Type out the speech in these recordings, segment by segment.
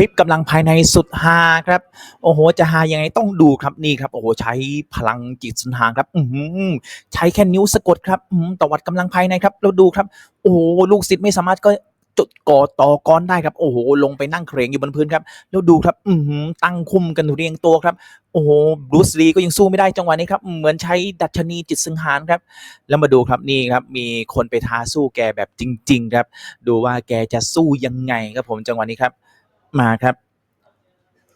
ลิปกำลังภายในสุดฮาครับ โอ้โห จะฮายังไงต้องดูครับนี่ครับ โอ้โห ใช้พลังจิตสุนทางครับ อืใช้แค่นิ้วสะกดครับอืมตวัดกำลังภายในครับแล้วดูครับ โอ้โห ลูกศิษย์ไม่สามารถก็จุดก่อต่อกรได้ครับ โอ้โห ลงไปนั่งเครงอยู่บนพื้นครับ แล้วดูครับ อืตั้งคุมกันเรียงตัวครับ โอ้โหบรูซลีก็ยังสู้ไม่ได้จังหวะนี้ครับ เหมือนใช้ดัชนีจิตสังหารครับ แล้วมาดูครับนี่ครับ มีคนไปท้าสู้แกแบบจริง ๆ ครับ ดูว่าแกจะสู้ยังไงครับผมจังหวะนี้ครับ มาครับ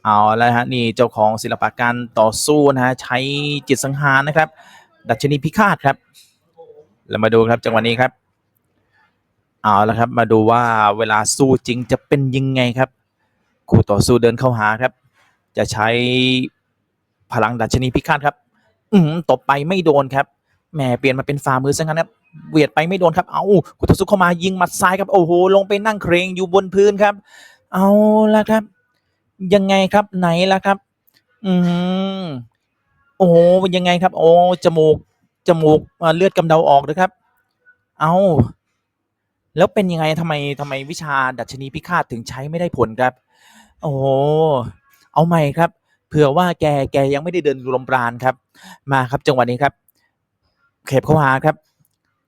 เอาแล้วฮะนี่เจ้าของศิลปะการต่อสู้นะฮะใช้จิตสังหารนะครับ ดัชนีพิฆาตครับแล้วมาดูครับจังหวะนี้ครับ เอาแล้วครับมาดูว่าเวลาสู้จริงจะเป็นยังไงครับคู่ต่อสู้เดินเข้าหาครับ จะใช้พลังดัชนีพิฆาตครับ อืมตบไปไม่โดนครับแหมเปลี่ยนมาเป็นฝ่ามือซะงั้นครับเวียดไปไม่โดนครับ เอาคู่ต่อสู้เข้ามายิงหมัดซ้ายครับ โอ้โห ลงไปนั่งเครงอยู่บนพื้นครับ เอาละครับ ยังไงครับไหนล่ะครับ อืมโอ้โหยังไงครับ โอ้จมูกจมูกเลือดกำเดาออกนะครับ เอาแล้วเป็นยังไงทำไมทำไมวิชาดัชนีพิฆาตถึงใช้ไม่ได้ผลครับ โอ้โหเอาใหม่ครับ เผื่อว่าแกแกยังไม่ได้เดินลมปราณครับ มาครับจังหวะนี้ครับ เข็บเข้าหาครับ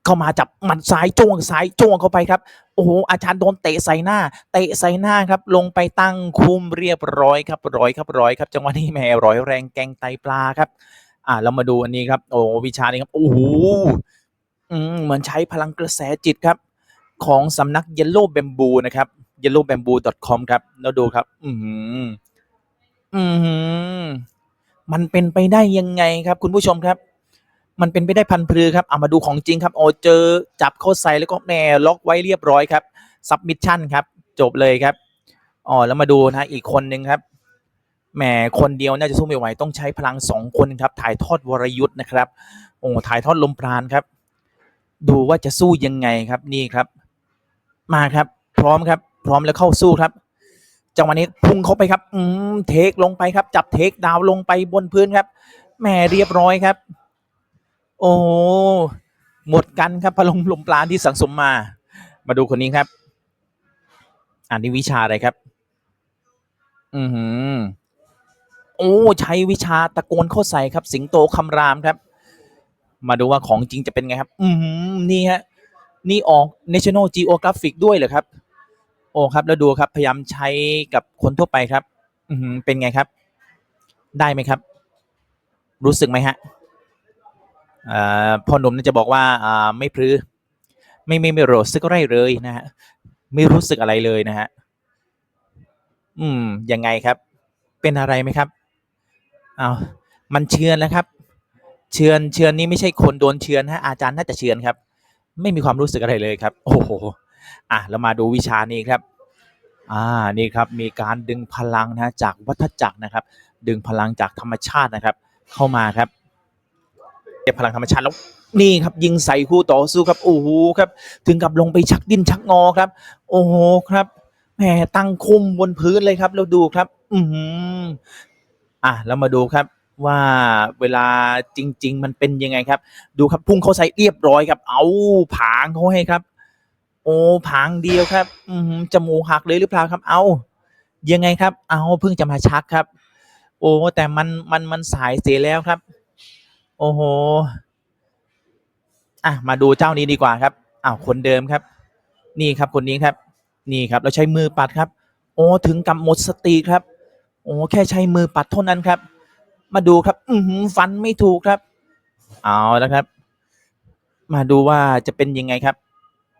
เข้ามาจับหมัดซ้ายจ้วงซ้ายจ้วงเข้าไปครับโอ้โหอาจารย์โดนเตะใส่หน้า เตะใส่หน้าครับ ลงไปตั้งคุมเรียบร้อยครับร้อยครับร้อยครับ จังหวะนี้แหม่ร้อยแรงแกงไตปลาครับ อ่าเรามาดูอันนี้ครับ โอ้วิชานี้ครับโอ้โหอืมเหมือนใช้พลังกระแสจิตครับ ของสำนัก Yellow Bamboo นะครับ yellowbamboo.com ครับแล้วดูครับ อือหืออือหือมันเป็นไปได้ยังไงครับ คุณผู้ชมครับ มันเป็นไปได้พันพลือครับเอามาดูของจริงครับโอ้เจอจับเข้าใส่แล้วก็แหน่ล็อกไว้เรียบร้อยครับซับมิชชั่นครับ จบเลยครับอ๋อแล้วมาดูนะอีกคนหนึ่งครับแหมคนเดียวน่าจะสู้ไม่ไหวต้องใช้พลังสองคนครับ ถ่ายทอดวรยุทธ์นะครับ โอ้ถ่ายทอดลมปราณครับ ดูว่าจะสู้ยังไงครับนี่ครับ มาครับ พร้อมครับ พร้อมแล้วเข้าสู้ครับจังหวะนี้พุ่งเข้าไปครับ อืมเทคลงไปครับ จับเทคดาวลงไปบนพื้นครับแหมเรียบร้อยครับ โอ้หมดกันครับพลังลมปราณที่สังสมมา มาดูคนนี้ครับอันนี้วิชาอะไรครับ อือหือ โอ้ใช้วิชาตะโกนเข้าใส่ครับ สิงโตคำรามครับ มาดูว่าของจริงจะเป็นไงครับ อือหือนี่ฮะ นี่ออก National Geographic ด้วยเหรอครับ โอ้ครับ แล้วดูครับ พยายามใช้กับคนทั่วไปครับ อือหือเป็นไงครับ ได้ไหมครับ รู้สึกไหมฮะ พ่อหนุ่มน่าจะบอกว่าไม่พลือไม่ไม่ไม่รู้สึกอะไรเลยนะฮะไม่รู้สึกอะไรเลยนะฮะอืมยังไงครับ เป็นอะไรไหมครับอ้าวมันเชือนแล้วครับ เชือนเชือนนี่ไม่ใช่คนโดนเชือนฮะอาจารย์น่าจะเชือนครับ ไม่มีความรู้สึกอะไรเลยครับ โอ้โหอะเรามาดูวิชานี้ครับ อ่านี่ครับมีการดึงพลังนะจากวัฏจักรนะครับ ดึงพลังจากธรรมชาตินะครับ เข้ามาครับ พลังธรรมชาติแล้วนี่ครับยิงใส่คู่ต่อสู้ครับโอ้โหครับ ถึงกับลงไปชักดิ้นชักงอครับ โอ้โหครับแหมตั้งคุมบนพื้นเลยครับแล้วดูครับ อือหืออะแล้วมาดูครับ ว่าเวลาจริง ๆ มันเป็นยังไงครับ ดูครับพุ่งเข้าใส่เรียบร้อยครับ เอาผางเขาให้ครับ โอ้ผางเดียวครับ อือหือจมูกหักเลยหรือเปล่าครับ เอายังไงครับ เอาเพิ่งจะมาชักครับ โอ้แต่มันมันมันสายเสียแล้วครับ โอ้โห อะ มาดูเจ้านี้ดีกว่าครับ อ้าว คนเดิมครับ นี่ครับคนนี้ครับ นี่ครับ เราใช้มือปัดครับ โอ้ ถึงกับหมดสติครับ โอ้ แค่ใช้มือปัดเท่านั้นครับ มาดูครับ อือหือฟันไม่ถูกครับ เอาแล้วครับ มาดูว่าจะเป็นยังไงครับ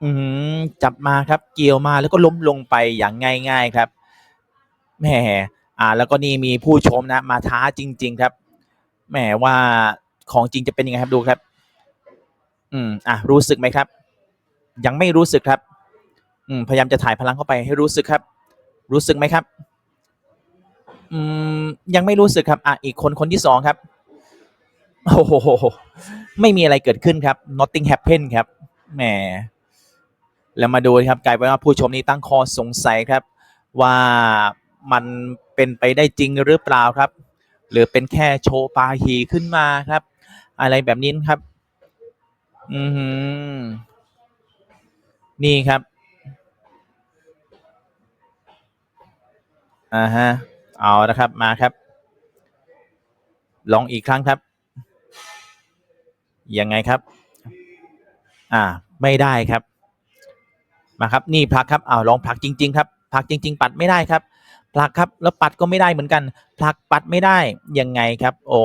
อือหือจับมาครับ เกี่ยวมาแล้วก็ล้มลงไปอย่างง่าย ๆครับแหมอ่า แล้วก็นี่มีผู้ชมนะ มาท้าจริง ๆ ครับแหมว่า ของจริงจะเป็นยังไงครับดูครับ อืมอะรู้สึกไหมครับ ยังไม่รู้สึกครับ อืมพยายามจะถ่ายพลังเข้าไปให้รู้สึกครับ รู้สึกไหมครับ อืมยังไม่รู้สึกครับ อะอีกคนคนที่สองครับโอ้โหไม่มีอะไรเกิดขึ้นครับ nothing happen ครับแหมแล้วมาดูครับกลายเป็นว่าผู้ชมนี้ตั้งข้อสงสัยครับ ว่ามันเป็นไปได้จริงหรือเปล่าครับ หรือเป็นแค่โชว์ปาหีขึ้นมาครับ อะไรแบบนี้ครับ อือหือนี่ครับ อ่าฮะ เอานะครับ มาครับ ลองอีกครั้งครับ ยังไงครับ อ่า ไม่ได้ครับ มาครับ นี่ผลักครับ เอาลองผลักจริง ๆ ครับผลักจริง ๆ ปัดไม่ได้ครับผลักครับ แล้วปัดก็ไม่ได้เหมือนกันผลักปัดไม่ได้ ยังไงครับ โอ้